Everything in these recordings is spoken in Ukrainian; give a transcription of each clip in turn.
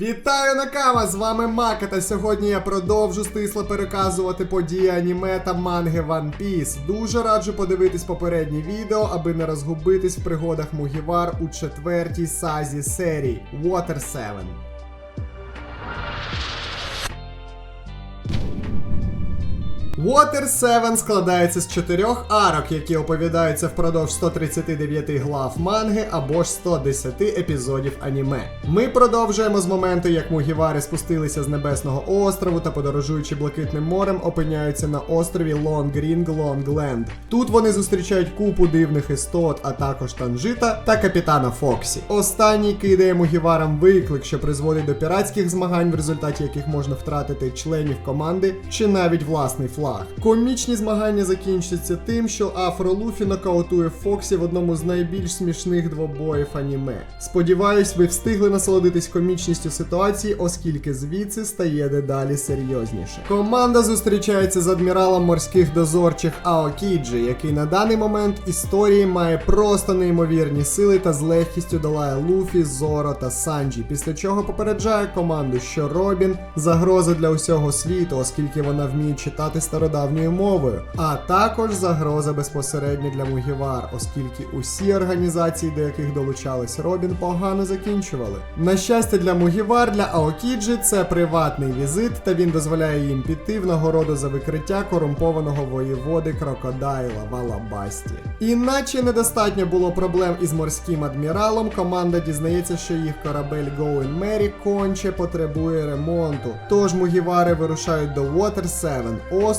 Вітаю Накама! З вами Мака, та сьогодні я продовжу стисло переказувати події аніме та манги One Piece. Дуже раджу подивитись попереднє відео, аби не розгубитись в пригодах Мугівар у четвертій сазі серії Water 7. Water 7 складається з чотирьох арок, які оповідаються впродовж 139 глав манги або ж 110 епізодів аніме. Ми продовжуємо з моменту, як мугівари спустилися з небесного острову та подорожуючи блакитним морем, опиняються на острові Лонгрінг Лонгленд. Тут вони зустрічають купу дивних істот, а також Танжита та капітана Фоксі. Останній кидає мугіварам виклик, що призводить до піратських змагань, в результаті яких можна втратити членів команди чи навіть власний флаг. Комічні змагання закінчаться тим, що Афро Луфі нокаутує Фоксі в одному з найбільш смішних двобоїв аніме. Сподіваюсь, ви встигли насолодитись комічністю ситуації, оскільки звідси стає дедалі серйозніше. Команда зустрічається з адміралом морських дозорчих Аокіджі, який на даний момент історії має просто неймовірні сили та з легкістю долає Луфі, Зоро та Санджі, після чого попереджає команду, що Робін загроза для усього світу, оскільки вона вміє читати стародавньою мовою, а також загроза безпосередньо для Мугівар, оскільки усі організації, до яких долучались Робін, погано закінчували. На щастя для Мугівар, для Аокіджі це приватний візит, та він дозволяє їм піти в нагороду за викриття корумпованого воєводи Крокодайла в Алабасті. Іначе недостатньо було проблем із морським адміралом. Команда дізнається, що їх корабель Going Mary конче потребує ремонту. Тож мугівари вирушають до Water 7,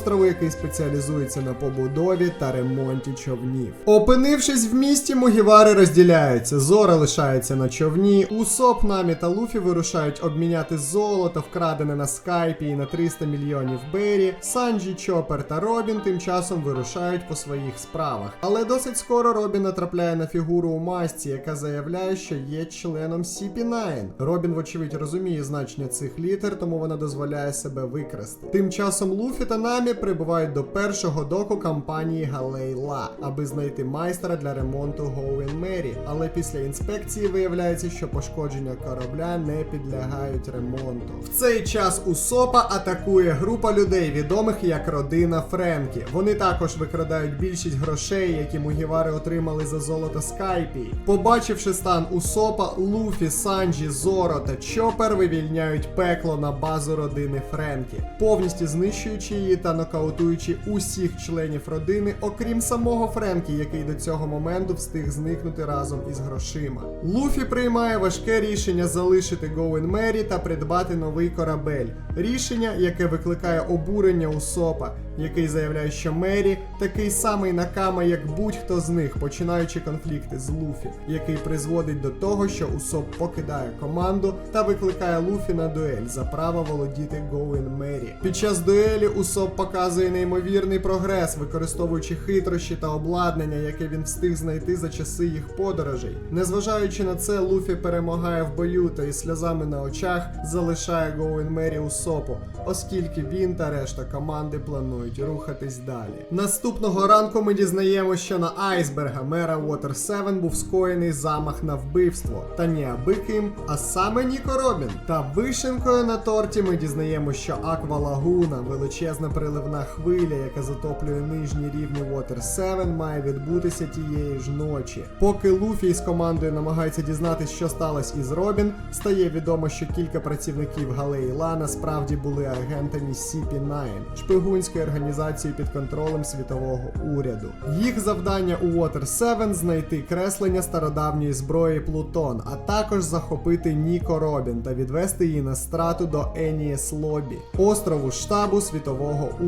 острову, який спеціалізується на побудові та ремонті човнів. Опинившись в місті, мугівари розділяються. Зора лишається на човні. Усоп, Намі та Луфі вирушають обміняти золото, вкрадене на скайпі і на 300 мільйонів бері. Санджі, Чопер та Робін тим часом вирушають по своїх справах. Але досить скоро Робін натрапляє на фігуру у масці, яка заявляє, що є членом CP9. Робін, вочевидь, розуміє значення цих літер, тому вона дозволяє себе викрасти. Тим часом Луфі та Намі прибувають до першого доку компанії Галейла, аби знайти майстра для ремонту Гоуен Мері. Але після інспекції виявляється, що пошкодження корабля не підлягають ремонту. В цей час у СОПа атакує група людей, відомих як родина Френкі. Вони також викрадають більшість грошей, які мугівари отримали за золото Скайпі. Побачивши стан Усопа, Луфі, Санджі, Зоро та Чопер вивільняють пекло на базу родини Френкі, повністю знищуючи її та нокаутуючи усіх членів родини, окрім самого Френкі, який до цього моменту встиг зникнути разом із грошима. Луфі приймає важке рішення залишити Гоуен Мері та придбати новий корабель. Рішення, яке викликає обурення Усопа, який заявляє, що Мері такий самий накама, як будь-хто з них, починаючи конфлікти з Луфі, який призводить до того, що Усоп покидає команду та викликає Луфі на дуель за право володіти Гоуен Мері. Під час дуелі Усоп показує неймовірний прогрес, використовуючи хитрощі та обладнання, яке він встиг знайти за часи їх подорожей. Незважаючи на це, Луфі перемагає в бою та із сльозами на очах залишає Гоуен Мері Усопу, оскільки він та решта команди планують рухатись далі. Наступного ранку ми дізнаємося, що на айсберга мера Water 7 був скоєний замах на вбивство. Та не аби ким, а саме Ніко Робін. Та вишенкою на торті ми дізнаємося, що Аква Лагуна, величезна приливна хвиля, яка затоплює нижні рівні Water 7, має відбутися тієї ж ночі. Поки Луфі із командою намагаються дізнатися, що сталося із Робін, стає відомо, що кілька працівників Галейла насправді були агентами CP9, шпигунської організації під контролем світового уряду. Їх завдання у Water 7 знайти креслення стародавньої зброї Плутон, а також захопити Ніко Робін та відвести її на страту до Енієс Лобі, острову штабу світового уряду.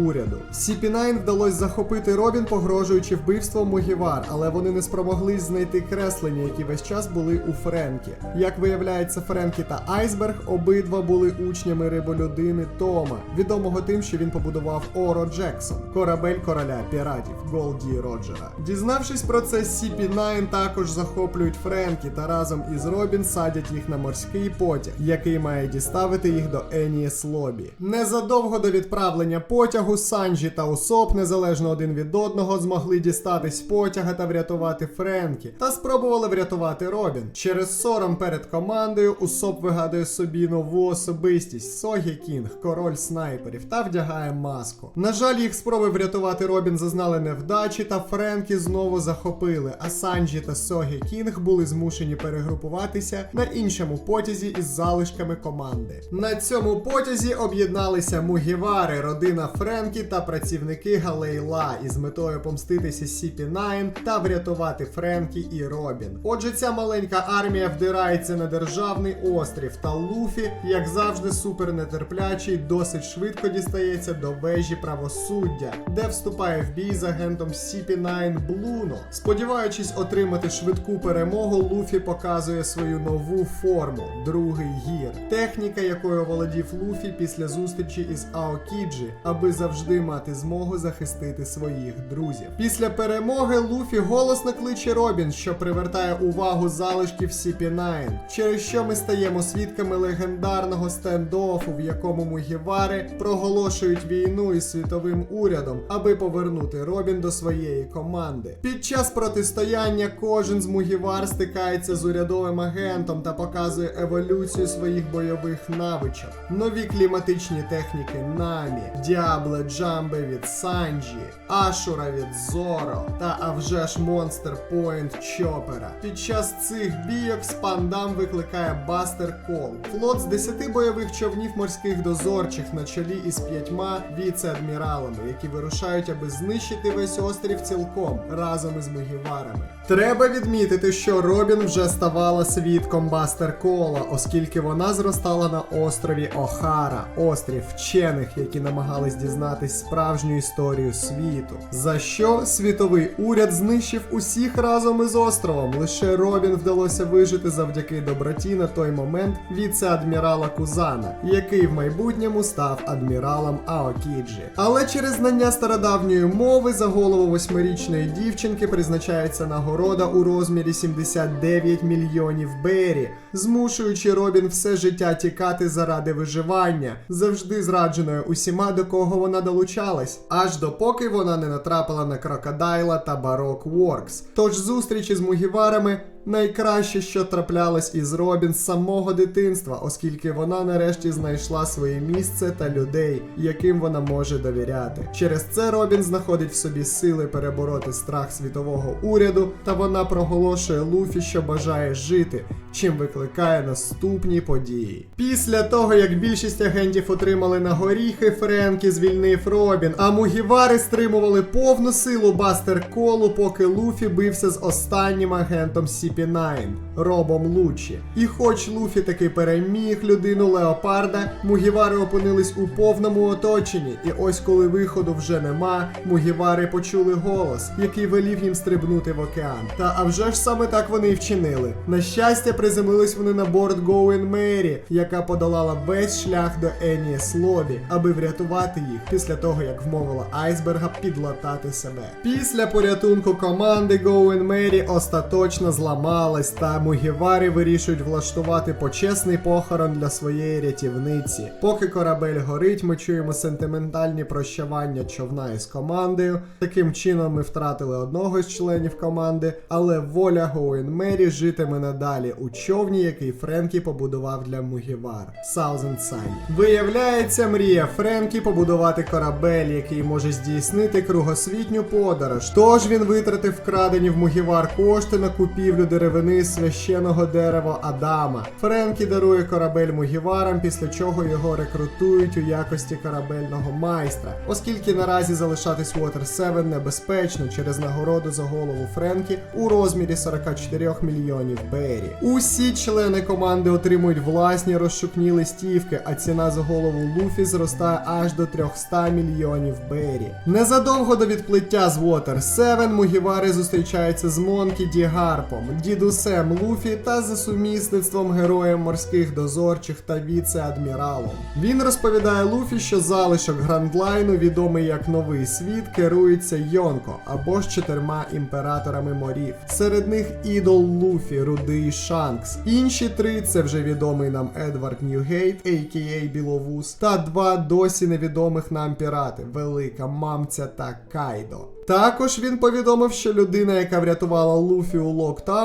CP9 вдалося захопити Робін, погрожуючи вбивством Мугівар, але вони не спромоглись знайти креслення, які весь час були у Френкі. Як виявляється, Френкі та Айсберг обидва були учнями риболюдини Тома, відомого тим, що він побудував Оро Джексон, корабель короля піратів Голді Роджера. Дізнавшись про це, CP9 також захоплюють Френкі та разом із Робін садять їх на морський потяг, який має діставити їх до Енієс Лобі. Незадовго до відправлення потягу потягу Санджі та Усоп незалежно один від одного змогли дістатись потяга та врятувати Френкі, та спробували врятувати Робін. Через сором перед командою Усоп вигадує собі нову особистість Согі Кінг, король снайперів, та вдягає маску. На жаль, їх спроби врятувати Робін зазнали невдачі, та Френкі знову захопили. А Санджі та Согі Кінг були змушені перегрупуватися на іншому потязі із залишками команди. На цьому потязі об'єдналися Мугівари, родина Френкі та працівники Галейла із метою помститися CP9 та врятувати Френкі і Робін. Отже, ця маленька армія вдирається на державний острів, та Луфі, як завжди, супер нетерплячий, досить швидко дістається до вежі правосуддя, де вступає в бій з агентом CP9 Блуно. Сподіваючись отримати швидку перемогу, Луфі показує свою нову форму другий гір, техніка, якою володів Луфі після зустрічі із Аокіджі, аби завжди мати змогу захистити своїх друзів. Після перемоги Луфі голосно кличе Робін, що привертає увагу залишків CP9, через що ми стаємо свідками легендарного стендофу, в якому Мугівари проголошують війну із світовим урядом, аби повернути Робін до своєї команди. Під час протистояння кожен з Мугівар стикається з урядовим агентом та показує еволюцію своїх бойових навичок, нові кліматичні техніки Намі, Діабле Джамбе від Санджі, Ашура від Зоро та а вже ж Монстер Пойнт Чопера. Під час цих бійок Спандам викликає Бастер Кол, флот з 10 бойових човнів морських дозорчих на чолі із п'ятьма віце-адміралами, які вирушають, аби знищити весь острів цілком разом із Мугіварами. Треба відмітити, що Робін вже ставала свідком Бастер Кола, оскільки вона зростала на острові Охара, острів вчених, які намагались дізнатись справжню історію світу. За що світовий уряд знищив усіх разом із островом. Лише Робін вдалося вижити завдяки доброті на той момент віце-адмірала Кузана, який в майбутньому став адміралом Аокіджі. Але через знання стародавньої мови за голову восьмирічної дівчинки призначається нагорода у розмірі 79 мільйонів бері, змушуючи Робін все життя тікати заради виживання, завжди зрадженою усіма, до кого вона долучалась, аж допоки вона не натрапила на Крокодайла та Барок Воркс. Тож зустрічі з Мугіварами найкраще, що траплялось із Робін з самого дитинства, оскільки вона нарешті знайшла своє місце та людей, яким вона може довіряти. Через це Робін знаходить в собі сили перебороти страх світового уряду, та вона проголошує Луфі, що бажає жити, чим викликає наступні події. Після того, як більшість агентів отримали на горіхи, Френкі звільнив Робін, а Мугівари стримували повну силу Бастер Колу, поки Луфі бився з останнім агентом CP9 Робом Лучі. І хоч Луфі таки переміг людину Леопарда, Мугівари опинились у повному оточенні, і ось коли виходу вже нема, Мугівари почули голос, який велів їм стрибнути в океан. Та а вже ж саме так вони і вчинили. На щастя, приземлились вони на борт Гоуен Мері, яка подолала весь шлях до Еніс Лобі, аби врятувати їх після того, як вмовила айсберга підлатати себе. Після порятунку команди Гоуен Мері остаточно зламалась, та Мугіварі вирішують влаштувати почесний похорон для своєї рятівниці. Поки корабель горить, ми чуємо сентиментальні прощавання човна із командою. Таким чином ми втратили одного з членів команди, але воля Гоуен Мері житиме надалі у човні, який Френкі побудував для Мугівар. Thousand Sun. Виявляється, мрія Френкі побудувати корабель, який може здійснити кругосвітню подорож. Тож він витратив вкрадені в Мугівар кошти на купівлю деревини священого дерева Адама. Френкі дарує корабель Мугіварам, після чого його рекрутують у якості корабельного майстра, оскільки наразі залишатись Water 7 небезпечно через нагороду за голову Френкі у розмірі 44 мільйонів бері. Усі члени команди отримують власні розшукні листівки, а ціна за голову Луфі зростає аж до 300 мільйонів бері. Незадовго до відплиття з Water 7 Мугівари зустрічаються з Монкі Ді Гарпом, дідусем Луфі та за сумісництвом героєм морських дозорчих та віце-адміралом. Він розповідає Луфі, що залишок Грандлайну, відомий як Новий Світ, керується Йонко або ж чотирма імператорами морів. Серед них ідол Луфі, Рудий Шанкс. Інші три це вже відомий нам Едвард Ньюгейт, а.к.а. Біловус, та два досі невідомих нам пірати Велика Мамця та Кайдо. Також він повідомив, що людина, яка врятувала Луфі у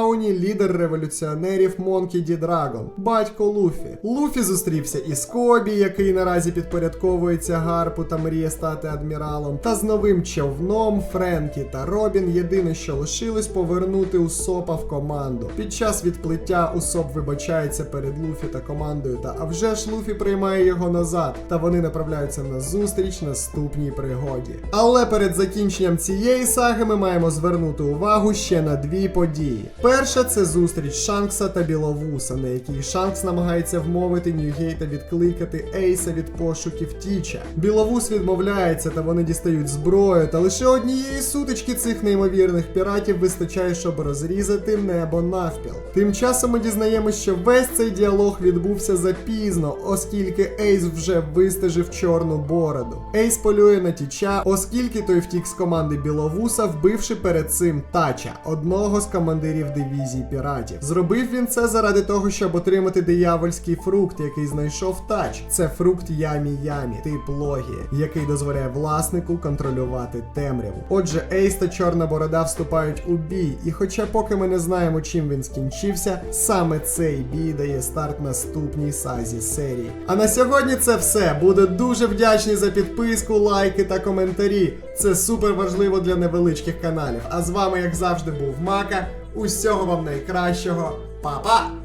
Локтауні, лідер революціонерів Монкі Ді Драгон, батько Луфі. Луфі зустрівся із Кобі, який наразі підпорядковується Гарпу та мріє стати адміралом, та з новим човном Френкі та Робін. Єдине, що лишилось, повернути Усопа в команду. Під час відплиття Усоп вибачається перед Луфі та командою, та а вже ж Луфі приймає його назад, та вони направляються на зустріч наступній пригоді. Але перед закінченням цієї саги ми маємо звернути увагу ще на дві події. Перша це зустріч Шанкса та Біловуса, на якій Шанкс намагається вмовити Ньюгейта відкликати Ейса від пошуків Тіча. Біловус відмовляється, та вони дістають зброю, та лише однієї сутички цих неймовірних піратів вистачає, щоб розрізати небо навпіл. Тим часом ми дізнаємося, що весь цей діалог відбувся запізно, оскільки Ейс вже вистежив чорну бороду. Ейс полює на Тіча, оскільки той втік з команди Біловуса, вбивши перед цим Тача, одного з командирів дивізії піратів. Зробив він це заради того, щоб отримати диявольський фрукт, який знайшов Тач. Це фрукт Ямі Ямі, тип логії, який дозволяє власнику контролювати темряву. Отже, Ейс та Чорна Борода вступають у бій, і хоча поки ми не знаємо, чим він скінчився, саме цей бій дає старт наступній сазі серії. А на сьогодні це все. Буду дуже вдячний за підписку, лайки та коментарі. Це супер важливо для невеличких каналів. А з вами, як завжди, був Мака. Усього вам найкращого. Па-па!